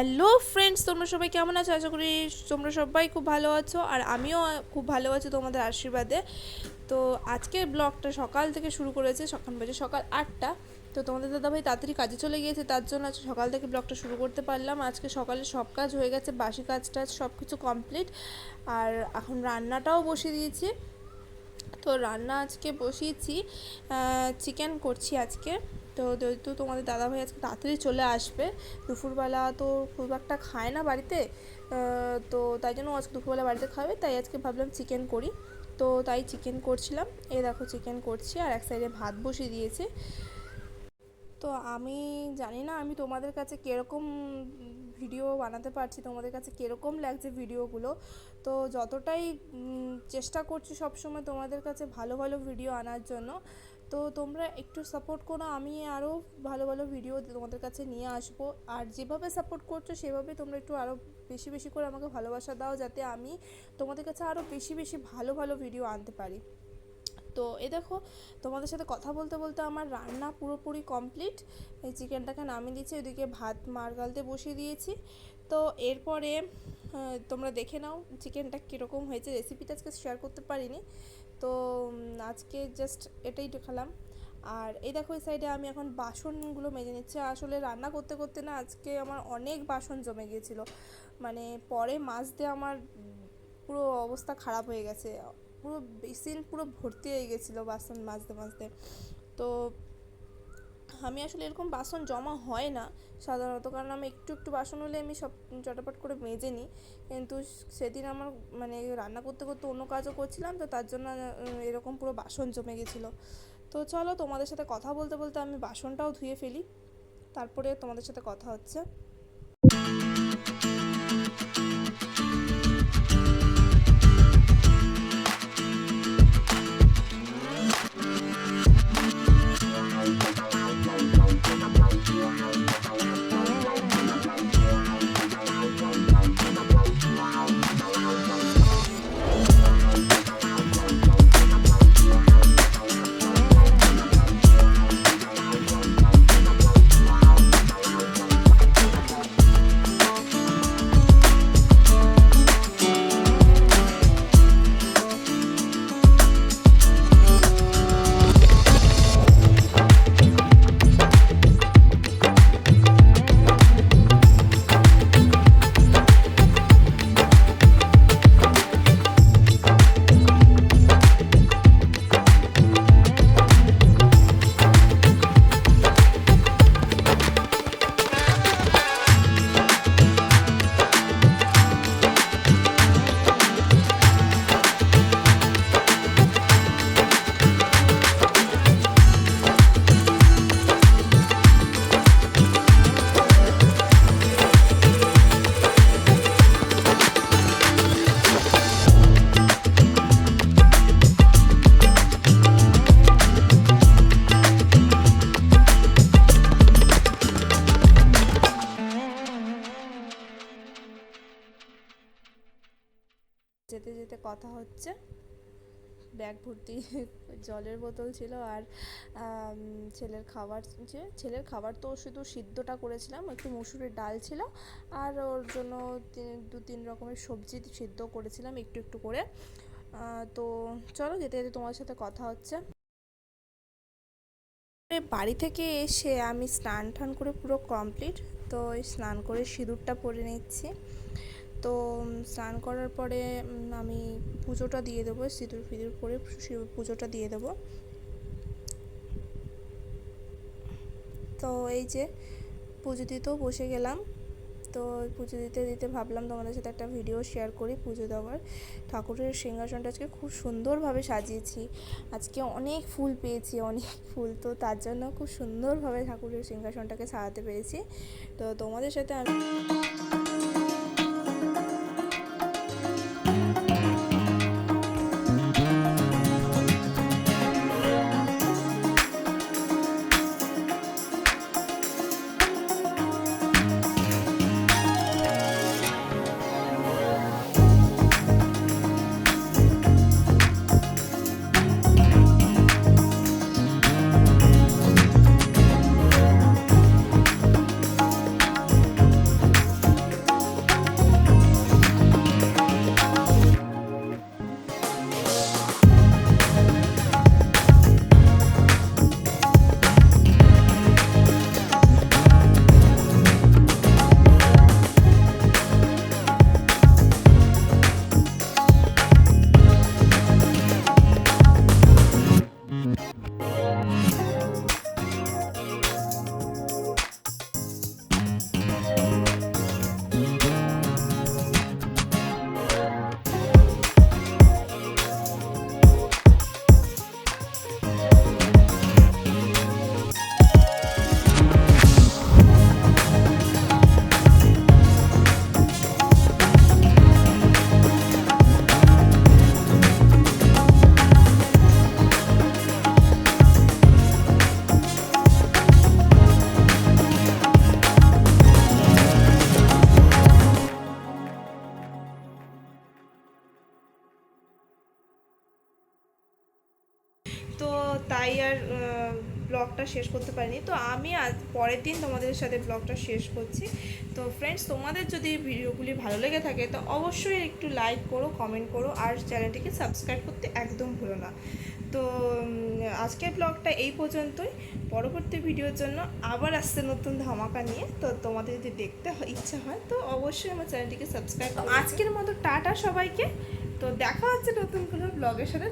Hello friends তোমরা সবাই কেমন আছো? আশা করি তোমরা সবাই খুব ভালো আছো আর আমিও খুব ভালো আছি তোমাদের আশীর্বাদে। তো আজকের ব্লগটা সকাল থেকে শুরু করেছে, সকাল বাজে সকাল আটটা। তো তোমাদের দাদাভাই তাড়াতাড়ি কাজে চলে গিয়েছে, তার জন্য আজকে সকাল থেকে ব্লগটা শুরু করতে পারলাম। আজকে সকালে সব কাজ হয়ে গেছে, বাসি কাজ টাজ সব কিছু কমপ্লিট আর এখন রান্নাটাও বসিয়ে দিয়েছি। তো রান্না আজকে বসিয়েছি চিকেন করছি আজকে। তো যেহেতু তোমাদের দাদাভাই আজকে তাড়াতাড়ি চলে আসবে। দুপুরবেলা তো খুব একটা খায় না বাড়িতে তো তাই জন্য আজকে দুপুরবেলা বাড়িতে খাবে, তাই আজকে ভাবলাম চিকেন করি। তো তাই চিকেন করছিলাম এই দেখো চিকেন করছি আর এক সাইডে ভাত বসিয়ে দিয়েছি। তো আমি জানি না, আমি তোমাদের কাছে কীরকম ভিডিও বানাতে পারছি, তোমাদের কাছে কীরকম লাগছে ভিডিওগুলো। তো যতটাই চেষ্টা করছি সবসময় তোমাদের কাছে ভালো ভালো ভিডিও আনার জন্য। তো তোমরা একটু সাপোর্ট করো, আমি আরও ভালো ভালো ভিডিও তোমাদের কাছে নিয়ে আসব। আর যেভাবে সাপোর্ট করছ, সেভাবে তোমরা একটু আরও বেশি বেশি করে আমাকে ভালোবাসা দাও, যাতে আমি তোমাদের কাছে আরও বেশি বেশি ভালো ভালো ভিডিও আনতে পারি। তো এ দেখো, তোমাদের সাথে কথা বলতে বলতে আমার রান্না পুরোপুরি কমপ্লিট এই চিকেনটাকে নামিয়ে দিয়েছি, ওইদিকে ভাত মার গালতে বসিয়ে দিয়েছি। তো এরপরে তোমরা দেখে নাও চিকেনটা কীরকম হয়েছে। রেসিপিটা আজকে শেয়ার করতে পারিনি। তো আজকে জাস্ট এটাই দেখালাম। আর এই দেখো, এই সাইডে আমি এখন বাসনগুলো মেজে নিচ্ছি। আসলে রান্না করতে করতে না, আজকে আমার অনেক বাসন জমে গিয়েছিল। মানে পরে দিয়ে আমার পুরো অবস্থা খারাপ হয়ে গেছে। পুরো বেসিন পুরো ভর্তি হয়ে গেছিল বাসন মাজতে মাজতে। তো আমি আসলে এরকম বাসন জমা হয় না সাধারণত, কারণ আমি একটু একটু বাসন হলে আমি সব চটাপট করে মেজে নিই। কিন্তু সেদিন আমার মানে রান্না করতে করতে অন্য কাজও করছিলাম, তো তার জন্য এরকম পুরো বাসন জমে গেছিল। তো চলো তোমাদের সাথে কথা বলতে বলতে আমি বাসনটাও ধুয়ে ফেলি, তারপরে তোমাদের সাথে কথা হচ্ছে। যেতে যেতে কথা হচ্ছে। ব্যাগ ভর্তি জলের বোতল ছিল আর ছেলের খাবার যে, ছেলের খাবার তো শুধু সিদ্ধটা করেছিলাম, একটু মুসুরির ডাল ছিল। আর ওর জন্য দু, তিন রকমের সবজি সিদ্ধ করেছিলাম একটু একটু করে। তো চলো যেতে যেতে তোমার সাথে কথা হচ্ছে। বাড়ি থেকে এসে আমি স্নান টান করে পুরো কমপ্লিট তো স্নান করে সিঁদুরটা পরে নিচ্ছি। তো স্নান করার পরে আমি পুজোটা দিয়ে দেবো, সিঁদুর ফিঁদুর শি- পুজোটা দিয়ে দেবো। তো, এই যে পুজো দিতেও বসে গেলাম। তো, পুজো দিতে দিতে ভাবলাম তোমাদের সাথে একটা ভিডিও শেয়ার করি পুজো দেওয়ার। ঠাকুরের সিংহাসনটা আজকে খুব সুন্দরভাবে সাজিয়েছি। আজকে অনেক ফুল পেয়েছি, অনেক ফুল। তো, তার জন্য খুব সুন্দরভাবে ঠাকুরের সিংহাসনটাকে সাজাতে পেরেছি। তো, তোমাদের সাথে আমি ব্লগটা শেষ করতে পারিনি। তো আমি আজ পরের দিন তোমাদের সাথে ব্লগটা শেষ করছি। তো ফ্রেন্ডস তোমাদের যদি ভিডিওগুলি ভালো লেগে থাকে, তো অবশ্যই একটু লাইক করো কমেন্ট করো, আর চ্যানেলটিকে সাবস্ক্রাইব করতে একদম ভুলো না। তো আজকের ব্লগটা এই পর্যন্তই। পরবর্তী ভিডিওর জন্য আবার আসছে নতুন ধামাকা নিয়ে। তো তোমাদের যদি দেখতে ইচ্ছা হয়, তো অবশ্যই আমার চ্যানেলটিকে সাবস্ক্রাইব আজকের মতো টাটা সবাইকে। তো দেখা হচ্ছে নতুন কোনো ব্লগের সাথে।